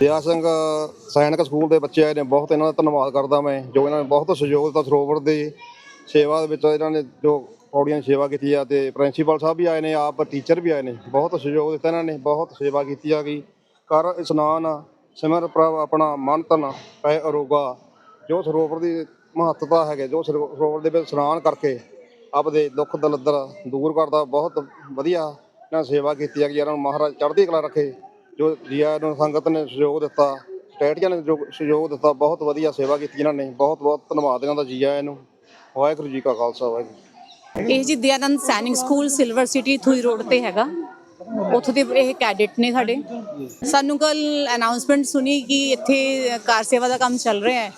ਦਿਆ ਸਿੰਘ, ਸੈਨਿਕ ਸਕੂਲ ਦੇ ਬੱਚੇ ਆਏ ਨੇ, ਬਹੁਤ ਇਹਨਾਂ ਦਾ ਧੰਨਵਾਦ ਕਰਦਾ ਮੈਂ, ਜੋ ਇਹਨਾਂ ਨੇ ਬਹੁਤ ਸਹਿਯੋਗ ਦਿੱਤਾ ਸਰੋਵਰ ਦੀ ਸੇਵਾ ਦੇ ਵਿੱਚ, ਇਹਨਾਂ ਨੇ ਜੋ ਪੌੜੀਆਂ ਦੀ ਸੇਵਾ ਕੀਤੀ ਆ, ਤੇ ਪ੍ਰਿੰਸੀਪਲ ਸਾਹਿਬ ਵੀ ਆਏ ਨੇ, ਆਪ ਟੀਚਰ ਵੀ ਆਏ ਨੇ, ਬਹੁਤ ਸਹਿਯੋਗ ਦਿੱਤਾ ਇਹਨਾਂ ਨੇ, ਬਹੁਤ ਸੇਵਾ ਕੀਤੀ ਆ ਗਈ। ਕਰ ਇਸ਼ਨਾਨ, ਸਿਮਰ ਪ੍ਰਭ ਆਪਣਾ ਮਨ ਤਨ ਪੈ ਅਰੋਗਾ, ਜੋ ਸਰੋਵਰ ਦੀ ਮਹੱਤਤਾ ਹੈਗੇ, ਜੋ ਸਰੋ- ਸਰੋਵਰ ਦੇ ਵਿੱਚ ਇਸ਼ਨਾਨ ਕਰਕੇ ਆਪਦੇ ਦੁੱਖ ਦਲਦਰ ਦੂਰ ਕਰਦਾ, ਬਹੁਤ ਵਧੀਆ ਇਹਨਾਂ ਸੇਵਾ ਕੀਤੀ ਆ ਕਿ ਇਹਨਾਂ ਨੂੰ ਮਹਾਰਾਜ ਚੜ੍ਹਦੀ ਕਲਾ ਰੱਖੇ। ਜੋ ਜੀਆ ਨੂੰ ਸੰਗਤ ਨੇ ਸਹਿਯੋਗ ਦਿੱਤਾ ਸਟੇਟੀਆਂ ਨੇ ਜੋ ਸਹਿਯੋਗ ਦਿੱਤਾ, ਬਹੁਤ ਵਧੀਆ ਸੇਵਾ ਕੀਤੀ ਇਹਨਾਂ ਨੇ, ਬਹੁਤ ਬਹੁਤ ਧੰਨਵਾਦ ਇਹਨਾਂ ਦਾ ਜੀਆ ਇਹਨੂੰ ਵਾਹਿਗੁਰੂ ਜੀ ਕਾ ਖਾਲਸਾ, ਵਾਹਿਗੁਰੂ ਇਹ ਜੀ Dayanand Sainik school silver city ਥੂਈ road ਤੇ ਹੈਗਾ। ਉੱਥੋਂ ਦੇ ਇਹ ਕੈਡਿਟ ਨੇ ਸਾਡੇ। ਸਾਨੂੰ ਕੱਲ ਅਨਾਉਂਸਮੈਂਟ ਸੁਣੀ ਕਿ ਇੱਥੇ ਕਾਰ ਸੇਵਾ ਦਾ ਕੰਮ ਚੱਲ ਰਿਹਾ ਹੈ।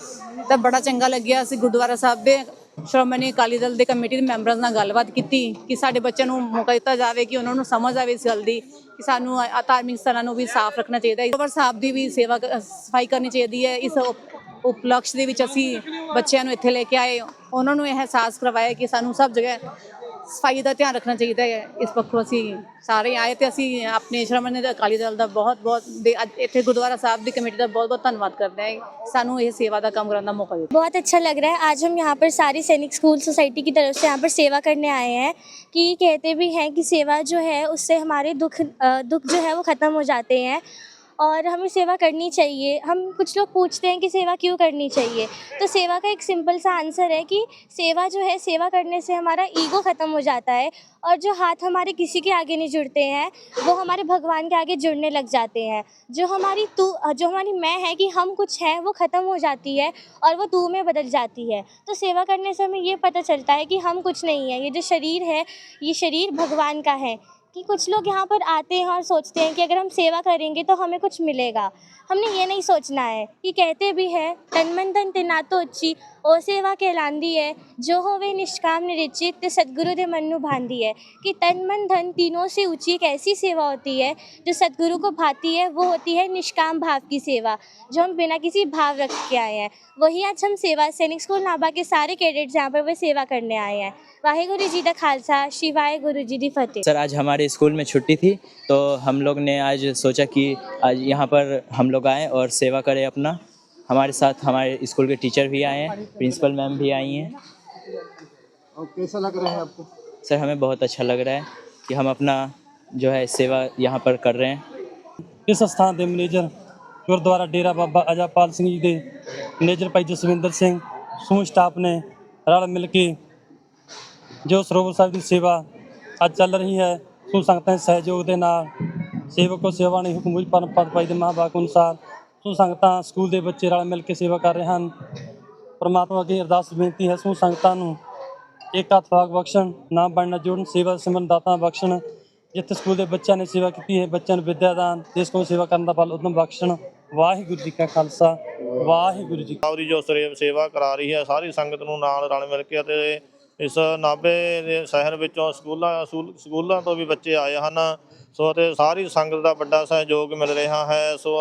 ਤਾਂ ਬੜਾ ਚੰਗਾ ਲੱਗਿਆ, ਅਸੀਂ ਗੁਰਦੁਆਰਾ ਸਾਹਿਬ ਦੇ ਸ਼੍ਰੋਮਣੀ ਅਕਾਲੀ ਦਲ ਦੇ ਕਮੇਟੀ ਦੇ ਮੈਂਬਰਾਂ ਨਾਲ ਗੱਲਬਾਤ ਕੀਤੀ ਕਿ ਸਾਡੇ ਬੱਚਿਆਂ ਨੂੰ ਮੌਕਾ ਦਿੱਤਾ ਜਾਵੇ ਕਿ ਉਹਨਾਂ ਨੂੰ ਸਮਝ ਆਵੇ ਇਸ ਗੱਲ ਦੀ, ਕਿ ਸਾਨੂੰ ਆ- ਧਾਰਮਿਕ ਸਥਾਨਾਂ ਨੂੰ ਵੀ ਸਾਫ਼ ਰੱਖਣਾ ਚਾਹੀਦਾ ਹੈ। ਸਰੋਵਰ ਸਾਹਿਬ ਦੀ ਵੀ ਸੇਵਾ ਸਫ਼ਾਈ ਕਰਨੀ ਚਾਹੀਦੀ ਹੈ। ਇਸ ਉਪ- ਉਪਲਕਸ਼ ਦੇ ਵਿੱਚ ਅਸੀਂ ਬੱਚਿਆਂ ਨੂੰ ਇੱਥੇ ਲੈ ਕੇ ਆਏ। ਉਹਨਾਂ ਨੂੰ ਇਹ ਅਹਿਸਾਸ ਕਰਵਾਇਆ ਕਿ ਸਾਨੂੰ ਸਭ ਜਗ੍ਹਾ ਸਫਾਈ ਦਾ ਧਿਆਨ ਰੱਖਣਾ ਚਾਹੀਦਾ ਹੈ ਇਸ ਪੱਖੋਂ ਅਸੀਂ ਸਾਰੇ ਆਏ ਤੇ ਅਸੀਂ ਆਪਣੇ ਸ਼੍ਰਮਣੀ ਦੇ ਅਕਾਲੀ ਦਲ ਦਾ ਬਹੁਤ ਬਹੁਤ ਦੇ- ਅੱਜ ਇੱਥੇ ਗੁਰਦੁਆਰਾ ਸਾਹਿਬ ਦੀ ਕਮੇਟੀ ਦਾ ਬਹੁਤ ਬਹੁਤ ਧੰਨਵਾਦ ਕਰਦੇ ਹਾਂ ਸਾਨੂੰ ਇਹ ਸੇਵਾ ਦਾ ਕੰਮ ਕਰਨ ਦਾ ਮੌਕਾ ਦਿੱਤਾ बहुत अच्छा लग रहा है आज हम यहाँ पर सारी सैनिक स्कूल सोसाइटी की तरफ से यहाँ पर सेवा करने आए हैं कि कहते भी हैं कि सेवा जो है उससे हमारे दुख अ, दुख जो है वो ख़त्म हो जाते हैं और हमें सेवा करनी चाहिए। हम कुछ लोग पूछते हैं कि सेवा क्यों करनी चाहिए? तो सेवा का एक सिंपल सा आंसर है कि सेवा जो है, सेवा करने से हमारा ईगो ख़त्म हो जाता है और जो हाथ हमारे किसी के आगे नहीं जुड़ते हैं, वो हमारे भगवान के आगे जुड़ने लग जाते हैं। जो हमारी तू, जो हमारी मैं है कि हम कुछ हैं, वो ख़त्म हो जाती है और वो तू में बदल जाती है। तो सेवा करने से हमें ये पता चलता है कि हम कुछ नहीं हैं, ये जो शरीर है, ये शरीर भगवान का है। कि कुछ लोग यहाँ पर आते हैं और सोचते हैं कि अगर हम सेवा करेंगे तो हमें कुछ मिलेगा। हमने ये नहीं सोचना है कि कहते भी है तन मन धन ते नातो उच्ची ओ सेवा कहलांदी है, जो हो वे निष्काम निरिचित ते सदगुरु दे मन भांदी है। कि तन मन धन तीनों से ऊँची एक ऐसी सेवा होती है, जो सदगुरु को भाती है, वो होती है निष्काम भाव की सेवा, जो हम बिना किसी भाव रख के आए हैं। वही आज हम सेवा सैनिक स्कूल नाभा के सारे कैडेट्स यहाँ पर वो सेवा करने आए हैं। वाहेगुरु जी का खालसा, शिवाय गुरु जी दी फतेह। सर, आज हमारे स्कूल में छुट्टी थी तो हम लोग ने आज सोचा कि आज यहाँ पर हम लोग आएँ और सेवा करें अपना हमारे साथ हमारे स्कूल के टीचर भी आए हैं प्रिंसिपल मैम भी आई हैं और कैसा लग रहा है आपको सर हमें बहुत अच्छा लग रहा है कि हम अपना जो है सेवा यहाँ पर कर रहे हैं ਇਸ ਸਥਾਨ ਦੇ ਮੈਨੇਜਰ ਗੁਰਦੁਆਰਾ ਡੇਰਾ ਬਾਬਾ ਅਜਾਪਾਲ ਸਿੰਘ ਜੀ ਦੇ ਮੈਨੇਜਰ ਭਾਈ ਜਸਵਿੰਦਰ ਸਿੰਘ ਸਮੂਹ ਸਟਾਫ ਨੇ ਰਲ ਮਿਲ ਕੇ ਜੋ ਸਰੋਵਰ ਸਾਹਿਬ ਦੀ ਸੇਵਾ ਅੱਜ ਚੱਲ ਰਹੀ ਹੈ ਸੂ ਸੰਗਤਾਂ ਦੇ ਸਹਿਯੋਗ ਦੇ ਨਾਲ, ਸੇਵਕੋ ਸੇਵਾ ਨੇ ਹੁਕਮ ਮੁਝ ਪਰਮ ਪਦ ਪਾਈ ਦੇ ਮਹਾਂਵਾਕ ਅਨੁਸਾਰ, ਸੋ ਸੰਗਤਾਂ ਸਕੂਲ ਦੇ ਬੱਚੇ ਰਲ ਮਿਲ ਕੇ ਸੇਵਾ ਕਰ ਰਹੇ ਹਨ। ਪਰਮਾਤਮਾ ਅੱਗੇ ਅਰਦਾਸ ਬੇਨਤੀ ਹੈ, ਸੋ ਸੰਗਤਾਂ ਨੂੰ ਇੱਕ ਹੱਥ ਵਾਗ ਬਖਸ਼ਣ ਨਾ ਬਣਨਾ ਜੁੜਨ, ਸੇਵਾ ਸਿਮਰਨ ਦਾਤਾ ਬਖਸ਼ਣ। ਜਿੱਥੇ ਸਕੂਲ ਦੇ ਬੱਚਿਆਂ ਨੇ ਸੇਵਾ ਕੀਤੀ ਹੈ, ਬੱਚਿਆਂ ਨੂੰ ਵਿਦਿਆ ਦਾਨ, ਦੇਸ਼ ਕੋ ਸੇਵਾ ਕਰਨ ਦਾ ਫਲ ਉਦਮ ਬਖਸ਼ਣ। ਵਾਹਿਗੁਰੂ ਜੀ ਕਾ ਖਾਲਸਾ, ਵਾਹਿਗੁਰੂ ਜੀ ਕੀ ਸਾਹਿਬ ਜੋ ਸਰੇ- ਸੇਵਾ ਕਰਾ ਰਹੀ ਹੈ, ਸਾਰੀ ਸੰਗਤ ਨੂੰ ਨਾਲ ਰਲ ਮਿਲ ਕੇ ਅਤੇ ਇਸ ਨਾਭੇ ਦੇ ਸ਼ਹਿਰ ਵਿੱਚੋਂ ਸਕੂਲਾਂ ਸਕੂਲ- ਸਕੂਲਾਂ ਤੋਂ ਵੀ ਬੱਚੇ ਆਏ ਹਨ। ਸੋ ਅਤੇ ਸਾਰੀ ਸੰਗਤ ਦਾ ਵੱਡਾ ਸਹਿਯੋਗ ਮਿਲ ਰਿਹਾ ਹੈ। ਸੋ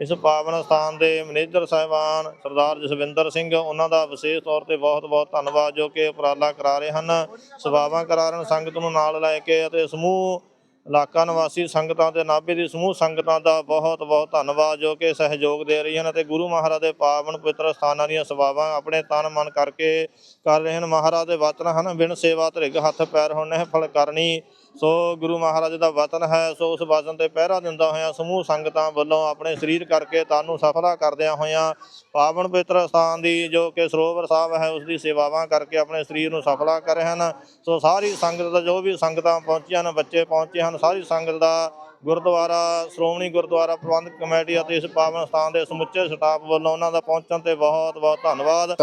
ਇਸ ਪਾਵਨ ਸਥਾਨ ਦੇ ਮੈਨੇਜਰ ਸਾਹਿਬਾਨ ਸਰਦਾਰ ਜਸਵਿੰਦਰ ਸਿੰਘ, ਉਹਨਾਂ ਦਾ ਵਿਸ਼ੇਸ਼ ਤੌਰ ਤੇ ਬਹੁਤ ਬਹੁਤ ਧੰਨਵਾਦ ਜੋ ਕਿ ਉਪਰਾਲਾ ਕਰਾ ਰਹੇ ਹਨ। ਸੇਵਾਵਾਂ ਕਰਾ ਰਹੇ ਸੰਗਤ ਨੂੰ ਨਾਲ ਲੈ ਕੇ ਅਤੇ ਸਮੂਹ ਇਲਾਕਾ ਨਿਵਾਸੀ ਸੰਗਤਾਂ ਤੇ ਨਾਭੇ ਦੀ ਸਮੂਹ ਸੰਗਤਾਂ ਦਾ ਬਹੁਤ ਬਹੁਤ ਧੰਨਵਾਦ, ਜੋ ਕਿ ਸਹਿਯੋਗ ਦੇ ਰਹੀਆਂ ਹਨ ਅਤੇ ਗੁਰੂ ਮਹਾਰਾਜ ਦੇ ਪਾਵਨ ਪਵਿੱਤਰ ਸਥਾਨਾਂ ਦੀਆਂ ਸੇਵਾਵਾਂ ਆਪਣੇ ਤਨ ਮਨ ਕਰਕੇ ਕਰ ਰਹੇ ਹਨ। ਮਹਾਰਾਜ ਦੇ ਵਚਨ ਹਨ, ਬਿਨ ਸੇਵਾ ਧਰਿਗ ਹੱਥ ਪੈਰ ਹੋਣੇ ਫਲ ਕਰਨੀ ਸੋ ਗੁਰੂ ਮਹਾਰਾਜ ਦਾ ਵਤਨ ਹੈ, ਸੋ ਉਸ ਵਤਨ ਤੇ ਪਹਿਰਾ ਦਿੰਦਾ ਹੋਇਆ, ਸਮੂਹ ਸੰਗਤਾਂ ਵੱਲੋਂ ਆਪਣੇ ਸਰੀਰ ਕਰਕੇ ਤਨ ਨੂੰ ਸਫਲਾ ਕਰਦਿਆਂ ਹੋਇਆਂ, ਪਾਵਨ ਪਵਿੱਤਰ ਸਥਾਨ ਦੀ ਜੋ ਕਿ ਸਰੋਵਰ ਸਾਹਿਬ ਹੈ ਉਸ ਦੀ ਸੇਵਾਵਾਂ ਕਰਕੇ ਆਪਣੇ ਸਰੀਰ ਨੂੰ ਸਫਲਾ ਕਰ ਰਹੇ ਹਨ। ਸੋ ਸਾਰੀ ਸੰਗਤ ਦਾ, ਜੋ ਵੀ ਸੰਗਤਾਂ ਪਹੁੰਚੀਆਂ ਹਨ, ਬੱਚੇ ਪਹੁੰਚੇ ਹਨ, ਸਾਰੀ ਸੰਗਤ ਦਾ ਗੁਰਦੁਆਰਾ, ਸ਼੍ਰੋਮਣੀ ਗੁਰਦੁਆਰਾ ਪ੍ਰਬੰਧਕ ਕਮੇਟੀ ਅਤੇ ਇਸ ਪਾਵਨ ਸਥਾਨ ਦੇ ਸਮੁੱਚੇ ਸਟਾਫ ਵੱਲੋਂ ਉਹਨਾਂ ਦਾ ਪਹੁੰਚਣ ਤੇ ਬਹੁਤ ਬਹੁਤ ਧੰਨਵਾਦ।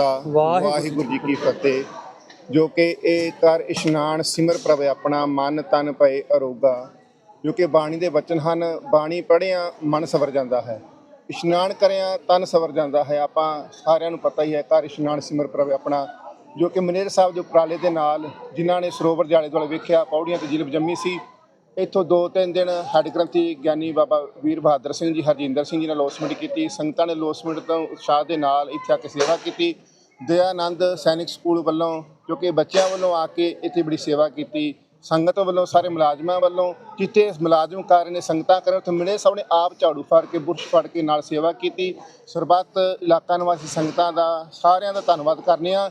ਵਾਹਿਗੁਰੂ ਜੀ ਕੀ ਫਤਿਹ। ਜੋ ਕਿ ਇਹ ਕਰ ਇਸ਼ਨਾਨ ਸਿਮਰ ਪ੍ਰਭ ਆਪਣਾ ਮਨ ਤਨ ਭਏ ਅਰੋਗਾ। ਜੋ ਕਿ ਬਾਣੀ ਦੇ ਵਚਨ ਹਨ, ਬਾਣੀ ਪੜ੍ਹਿਆ ਮਨ ਸਵਰ ਜਾਂਦਾ ਹੈ। ਇਸ਼ਨਾਨ ਕਰਿਆ ਤਨ ਸਵਰ ਜਾਂਦਾ ਹੈ। ਆਪਾਂ ਸਾਰਿਆਂ ਨੂੰ ਪਤਾ ਹੀ ਹੈ ਕਰ ਇਸ਼ਨਾਨ ਸਿਮਰ ਪ੍ਰਭ ਆਪਣਾ। ਜੋ ਕਿ ਮਨੇਰ ਸਾਹਿਬ ਦੇ ਉਪਰਾਲੇ ਦੇ ਨਾਲ ਜਿਨ੍ਹਾਂ ਨੇ ਸਰੋਵਰ ਦੇ ਦੁਆਲੇ ਵੇਖਿਆ, ਪੌੜੀਆਂ ਤੇ ਜਿਲਬ ਜੰਮੀ ਸੀ, ਇੱਥੋਂ ਦੋ ਤਿੰਨ ਦਿਨ ਹੈਡ ਗ੍ਰੰਥੀ ਗਿਆਨੀ ਬਾਬਾ ਵੀਰ ਬਹਾਦਰ ਸਿੰਘ ਜੀ, ਹਰਜਿੰਦਰ ਸਿੰਘ ਜੀ ਨੇ ਲੋਸਮੈਂਟ ਕੀਤੀ। ਸੰਗਤਾਂ ਨੇ ਲੋਸਮੈਂਟ ਤੋਂ ਉਤਸ਼ਾਹ ਦੇ ਨਾਲ ਇੱਥੇ ਆ ਕੇ ਸੇਵਾ ਕੀਤੀ। ਦਇਆਨੰਦ ਸੈਨਿਕ ਸਕੂਲ ਵੱਲੋਂ, ਜੋ ਕਿ ਬੱਚਿਆਂ ਵੱਲੋਂ ਆ ਕੇ ਇੱਥੇ ਬੜੀ ਸੇਵਾ ਕੀਤੀ, ਸੰਗਤ ਵੱਲੋਂ ਸਾਰੇ ਮੁਲਾਜ਼ਮਾਂ ਵੱਲੋਂ ਜਿੱਥੇ ਮੁਲਾਜ਼ਮ ਕਰ ਨੇ ਸੰਗਤਾਂ ਕਰਨ ਉੱਥੇ ਮਿਲੇ, ਸਭ ਨੇ ਆਪ ਝਾੜੂ ਫੜ ਕੇ, ਬੁਰਸ਼ ਫੜ ਕੇ ਨਾਲ ਸੇਵਾ ਕੀਤੀ। ਸਰਬੱਤ ਇਲਾਕਾ ਨਿਵਾਸੀ ਸੰਗਤਾਂ ਦਾ ਸਾਰਿਆਂ ਦਾ ਧੰਨਵਾਦ ਕਰਨੇ ਆ।